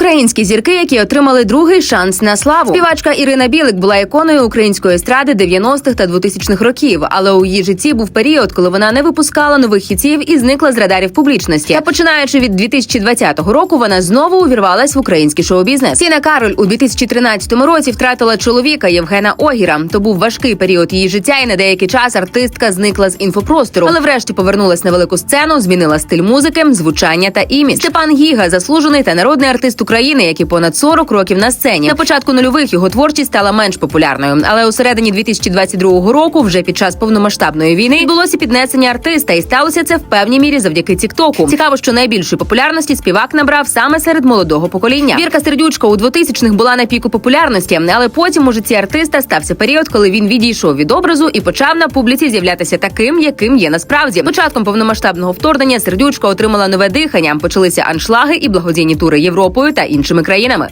Українські зірки, які отримали другий шанс на славу. Співачка Ірина Білик була іконою української естради 90-х та 2000-х років, але у її житті був період, коли вона не випускала нових хітів і зникла з радарів публічності. Та починаючи від 2020 року, вона знову увірвалась в український шоу-бізнес. Тіна Кароль у 2013 році втратила чоловіка Євгена Огіра. То був важкий період її життя, і на деякий час артистка зникла з інфопростору, але врешті повернулась на велику сцену, змінила стиль музики, звучання та імідж. Степан Гіга, заслужений та народний артист України, який понад 40 років на сцені. На початку нульових його творчість стала менш популярною, але у середині 2022 року, вже під час повномасштабної війни, відбулося піднесення артиста, і сталося це в певній мірі завдяки Тіктоку. Цікаво, що найбільшої популярності співак набрав саме серед молодого покоління. Вірка Сердючка у 2000-х була на піку популярності, але потім у житті артиста стався період, коли він відійшов від образу і почав на публіці з'являтися таким, яким є насправді. Початком повномасштабного вторгнення сердючка отримала нове дихання. Почалися аншлаги і благодійні тури Європою та іншими країнами.